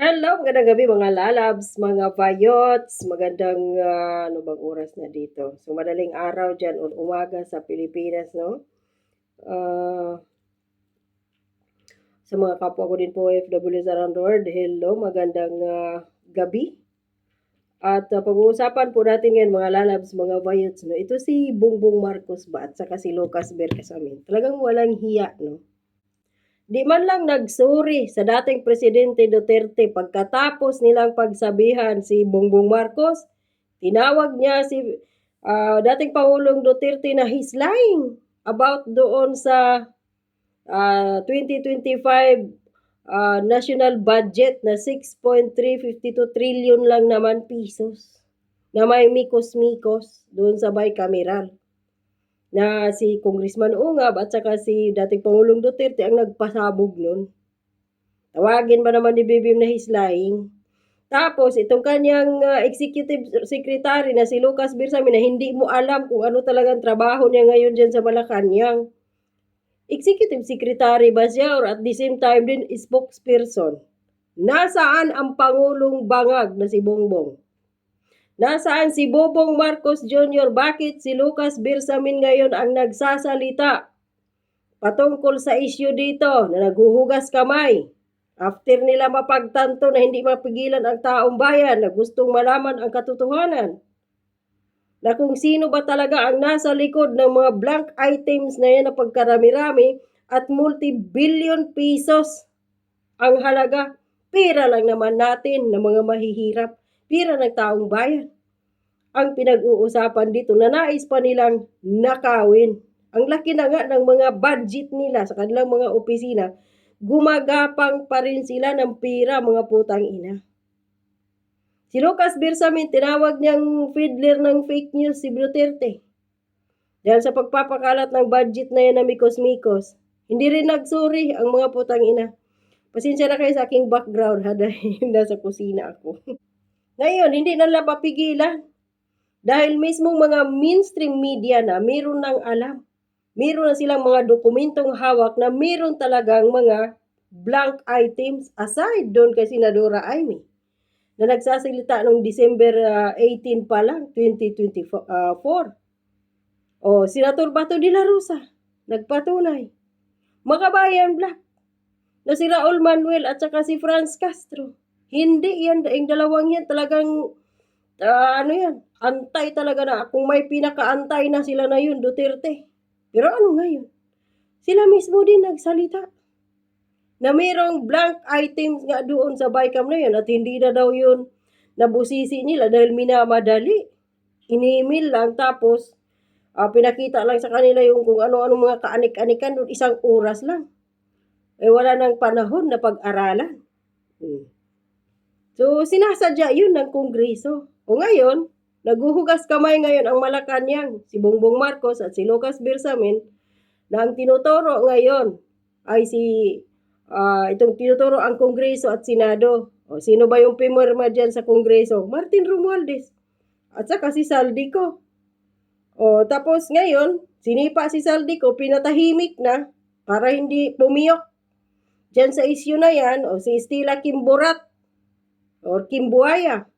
Hello, magandang gabi mga lalabs, mga bayots, magandang ah, ano bang oras na dito. So madaling araw diyan o umaga sa Pilipinas, no? Ah, sa mga kapwa ko din po OFWs around the world, hello, magandang ah, gabi. At ah, pag-uusapan po natin ngayon mga lalabs, mga bayots, no? Ito si Bongbong Marcos ba at saka si Lucas Bercasamin. Talagang walang hiya, no? Di man lang nagsuri sa dating Presidente Duterte pagkatapos nilang pagsabihan si Bongbong Marcos, tinawag niya si ah, dating Pangulong Duterte na he's lying about doon sa ah, 2025 ah, national budget na 6.352 trillion lang naman pesos na may mikos-mikos doon sa bicameral na si Congressman Ungab at saka si dating Pangulong Duterte ang nagpasabog nun. Tawagin ba naman ni Bibim na he's lying? Tapos, itong kanyang ah, executive secretary na si Lucas Birsamin na hindi mo alam kung ano talagang trabaho niya ngayon dyan sa Malacanang. Executive secretary ba siya or at the same time din spokesperson? Nasaan ang Pangulong Bangag na si Bongbong? Nasaan si Bobong Marcos Jr.? Bakit si Lucas Birsamin ngayon ang nagsasalita patungkol sa issue dito na naghuhugas kamay? After nila mapagtanto na hindi mapigilan ang taong bayan na gustong malaman ang katotohanan. Na kung sino ba talaga ang nasa likod ng mga blank items na yan na pagkarami-rami at multi-billion pesos ang halaga. Pera lang naman natin ng mga mahihirap pira ng taong bayan. Ang pinag-uusapan dito na nais pa nilang nakawin. Ang laki na nga ng mga budget nila sa kanilang mga opisina, gumagapang pa rin sila ng pira mga putang ina. Si Lucas Birsamin, tinawag niyang fiddler ng fake news si Duterte. Dahil sa pagpapakalat ng budget na yan na mikos-mikos, hindi rin nagsuri ang mga putang ina. Pasensya na kayo sa aking background ha, dahil nasa kusina ako. Ngayon, hindi na papigilan. Dahil mismong mga mainstream media na meron nang alam. Meron na silang mga dokumentong hawak na meron talagang mga blank items aside doon kay Senadora Amy na nagsasalita noong December ah, 18 pa lang, 2024. O, Senator Bato de la Rosa, nagpatunay. Makabayan Black, na si Raul Manuel at saka si Franz Castro. Hindi yan, yung dalawang yan talagang, ah, ano yan, antay talaga na. Kung may pinakaantay na sila na yun, Duterte. Pero ano ngayon? Sila mismo din nagsalita na mayroong blank items nga doon sa Bicam na yun at hindi na daw yun nabusisi nila dahil minamadali. Inimil lang tapos ah, pinakita lang sa kanila yung kung ano-ano mga kaanik-anikan doon isang oras lang. Eh wala nang panahon na pag-aralan. Hmm. So, sinasadya yun ng Kongreso. O ngayon, naguhugas kamay ngayon ang Malacanang, si Bongbong Marcos at si Lucas Birsamin, na ang tinuturo ngayon ay si, ah, itong tinuturo ang Kongreso at Senado. O, sino ba yung pimirma dyan sa Kongreso? Martin Romualdez. At saka si Saldico. O, tapos ngayon, sinipa si Saldico, pinatahimik na para hindi pumiyok dyan sa issue na yan, o si Estila Kimburat, or Kimbuaya,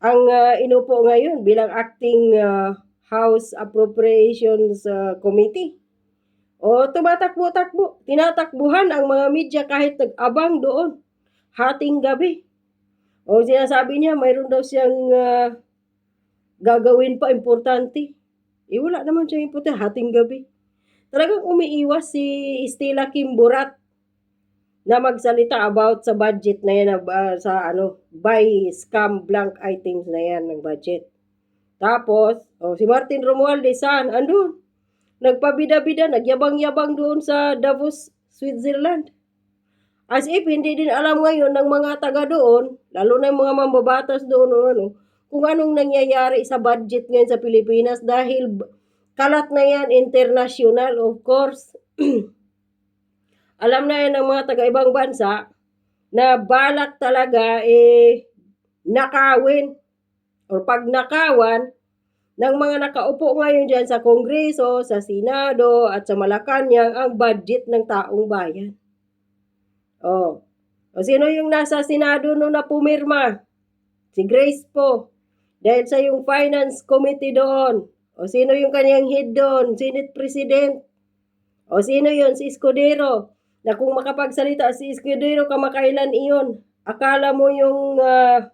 ang ah, inupo ngayon bilang acting ah, House Appropriations ah, Committee. O tumatakbo-takbo, tinatakbuhan ang mga media kahit nag-abang doon, hating gabi. O sinasabi niya, mayroon daw siyang ah, gagawin pa importante. Eh wala naman siyang importante, hating gabi. Talagang umiiwas si Estela Kimburat na magsalita about sa budget na yan, uh, sa ano, buy scam blank items na yan ng budget. Tapos, oh, si Martin Romualdez, saan? Andun. Nagpabida-bida, nagyabang-yabang doon sa Davos, Switzerland. As if hindi din alam ngayon ng mga taga doon, lalo na yung mga mambabatas doon, ano, kung anong nangyayari sa budget ngayon sa Pilipinas dahil kalat na yan international, of course. alam na yan ng mga taga-ibang bansa na balak talaga eh nakawin or pag nakawan ng mga nakaupo ngayon dyan sa Kongreso, sa Senado at sa Malacanang ang budget ng taong bayan. Oh. O sino yung nasa Senado no na pumirma? Si Grace po. Dahil sa yung Finance Committee doon. O sino yung kanyang head doon? Senate President. O sino yon Si Escudero. Na kung makapagsalita si Escudero kamakailan iyon. Akala mo yung ah,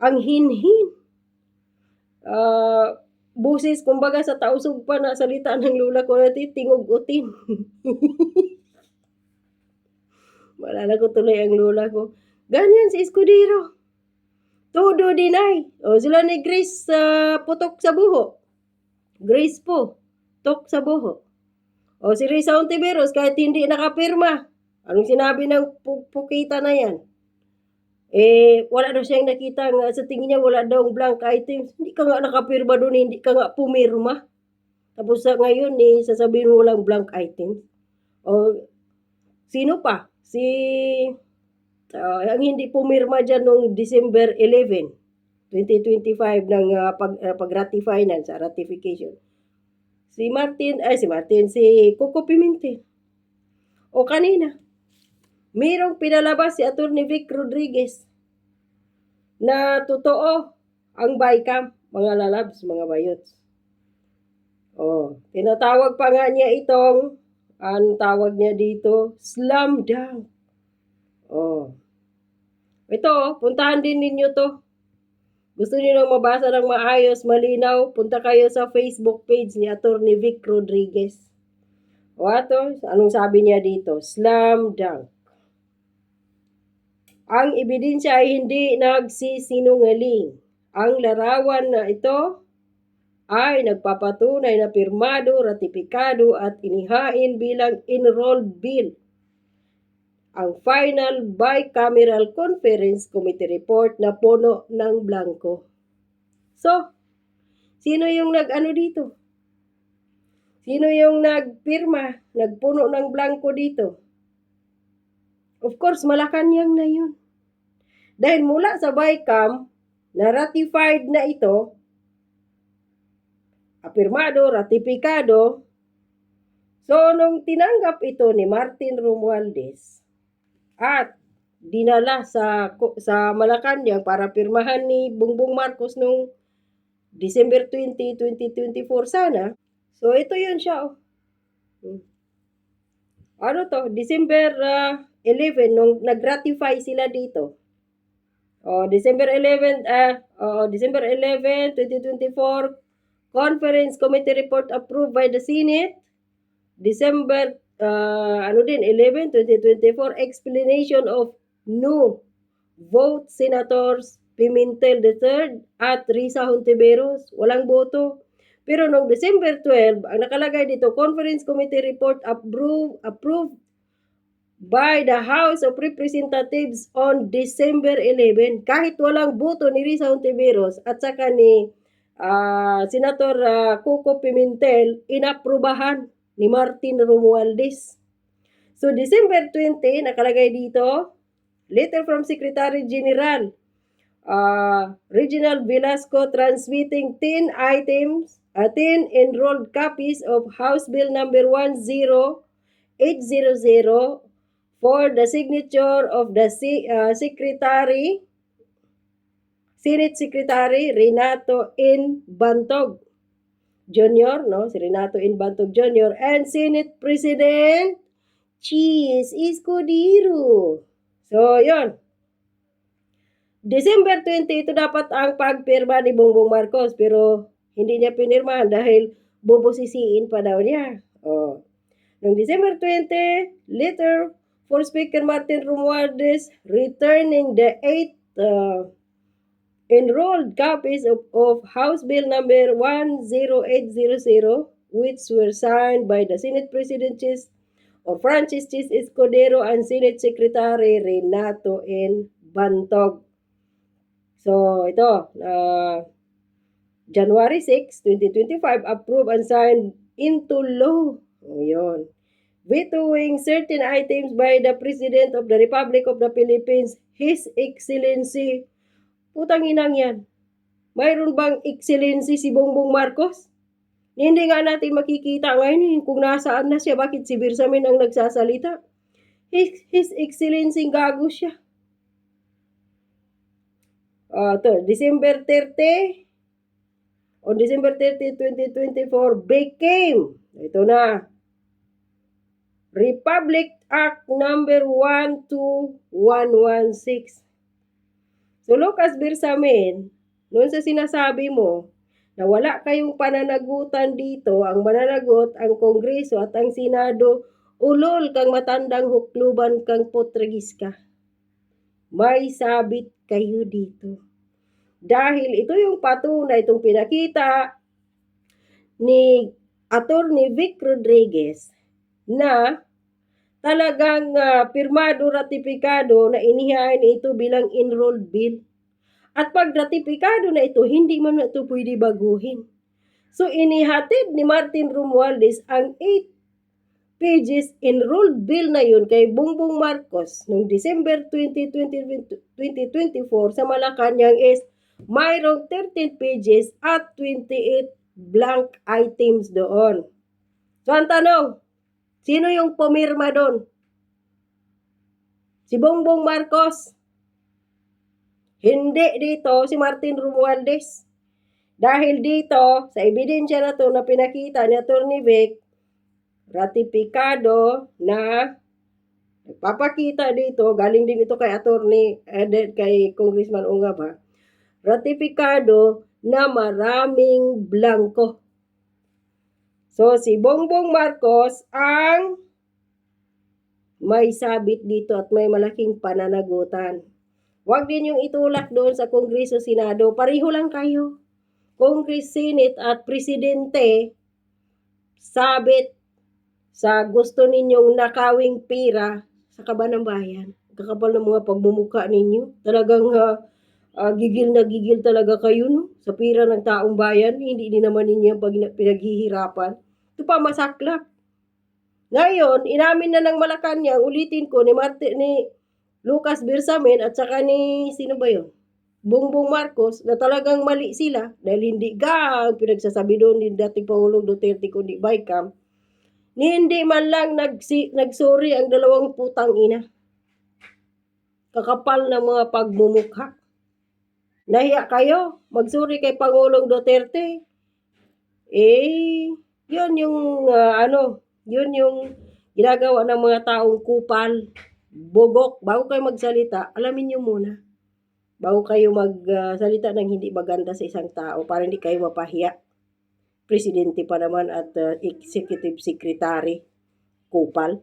ang hinhin. Ah, busis, kumbaga sa tausog pa na salita ng lula ko natin, tingog utin. Malala ko tuloy ang lula ko. Ganyan si Escudero. Todo deny. O sila ni Grace sa putok sa buho. Grace po. Tok sa buho. O si Risa Ontiveros kahit hindi nakapirma. Anong sinabi ng pu- pukita na yan? Eh, wala daw siyang nakita nga sa tingin niya wala daw blank items. Hindi ka nga nakapirma doon, hindi ka nga pumirma. Tapos sa ngayon, eh, sasabihin mo walang blank items. O, sino pa? Si, ah, ang hindi pumirma dyan noong December 11, 2025 ng ah, pag, ah, pag-ratify na sa ratification. Si Martin, ay si Martin, si Coco Pimentel. O kanina, mayroong pinalabas si Atty. Vic Rodriguez na totoo ang bycam, mga lalabs, mga bayots. Oh, tinatawag pa nga niya itong, ang tawag niya dito, slam dunk. Oh. Ito, puntahan din ninyo to. Gusto niyo nang mabasa ng maayos, malinaw, punta kayo sa Facebook page ni Atty. Vic Rodriguez. O ato, anong sabi niya dito? Slam dunk. Ang ebidensya ay hindi nagsisinungaling. Ang larawan na ito ay nagpapatunay na pirmado, ratipikado at inihain bilang enrolled bill. Ang final bicameral conference committee report na puno ng blanco. So, sino yung nag-ano dito? Sino yung nagpirma, nagpuno ng blanco dito? Of course, Malacanang na yun. Dahil mula sa BICAM, na ratified na ito, apirmado, ratipikado, so nung tinanggap ito ni Martin Romualdez at dinala sa sa Malacanang para pirmahan ni Bongbong Marcos nung December 20, 2024 sana. So ito yun siya. Oh. Hmm. Ano to? December ah, 11 nung nag-ratify sila dito. Oh, December 11 ah oh, December 11, 2024 Conference Committee Report approved by the Senate. December ah, ano din 11, 2024 explanation of no vote Senators Pimentel III at Risa Hontiveros. Walang boto. Pero noong December 12, ang nakalagay dito, Conference Committee Report approve, approved by the House of Representatives on December 11. Kahit walang boto ni Risa Hontiveros at saka ni ah, Senator ah, Coco Pimentel, inaprubahan ni Martin Romualdez. So, December 20, nakalagay dito, letter from Secretary General uh, Reginald Velasco transmitting 10 items, uh, 10 enrolled copies of House Bill number 10800 for the signature of the se- uh, Secretary, Senate Secretary Renato N. Bantog Jr., no? Si Renato N. Bantog Jr. and Senate President Cheese Escudero. So, yon. December 20, ito dapat ang pagpirma ni Bongbong Marcos pero hindi niya pinirmahan dahil bubusisiin pa daw niya. Oh. Noong December 20, letter for Speaker Martin Romualdez returning the eight uh, enrolled copies of, of House Bill number 10800 which were signed by the Senate President or Francis Chis Escudero and Senate Secretary Renato N. Bantog. So, ito, uh, January 6, 2025, approved and signed into law. O, yun. Vetoing certain items by the President of the Republic of the Philippines, His Excellency. Putang inang yan. Mayroon bang excellency si Bongbong Marcos? Hindi nga natin makikita ngayon kung nasaan na siya, bakit si Birsamin ang nagsasalita. His, His Excellency gago siya. Ah, to, December 30, on December 30, 2024, became, ito na, Republic Act number 12116. So, Lucas Birsamin, noon sa sinasabi mo, na wala kayong pananagutan dito, ang mananagot, ang Kongreso at ang Senado, ulol kang matandang hukluban kang potragis ka. May sabit kayo dito. Dahil ito yung patunay, itong pinakita ni Attorney Vic Rodriguez na talagang ah, pirmado ratipikado na inihain ito bilang enrolled bill. At pag ratipikado na ito, hindi man na ito pwede baguhin. So inihatid ni Martin Romualdez ang 8 pages enrolled bill na yun kay Bongbong Marcos noong December 20, 2024 sa Malacanang is mayroong 13 pages at 28 blank items doon. So ang tanong, sino yung pumirma doon? Si Bongbong Marcos. Hindi dito si Martin Romualdez. Dahil dito, sa ebidensya na to na pinakita ni Atty. Vic, ratipikado na nagpapakita dito, galing din ito kay attorney, eh, kay Congressman Ungab ha, ratipikado na maraming blanco. So, si Bongbong Marcos ang may sabit dito at may malaking pananagutan. Huwag din yung itulak doon sa Kongreso, Senado. Pareho lang kayo. Congress, Senate at Presidente sabit sa gusto ninyong nakawing pira sa kaban ng bayan. Kakapal ng mga pagmumuka ninyo. Talagang ah, ah, gigil na gigil talaga kayo no? sa pira ng taong bayan. Hindi din naman ninyo pag- pinaghihirapan. Ito pa masaklap. Ngayon, inamin na ng Malacanang, ulitin ko, ni, Martin, ni Lucas Birsamin at saka ni, sino ba yun? Bongbong Marcos, na talagang mali sila dahil hindi gang pinagsasabi doon ni dating Pangulong Duterte kundi Bicam, ni hindi man lang nagsi, nagsorry ang dalawang putang ina. Kakapal ng mga pagmumukha. Nahiya kayo, magsuri kay Pangulong Duterte. Eh, yun yung ah, ano, yun yung ginagawa ng mga taong kupal, bugok, bago kayo magsalita, alamin nyo muna. Bago kayo magsalita ng hindi maganda sa isang tao para hindi kayo mapahiya. Presidente pa naman at ah, executive secretary, kupal.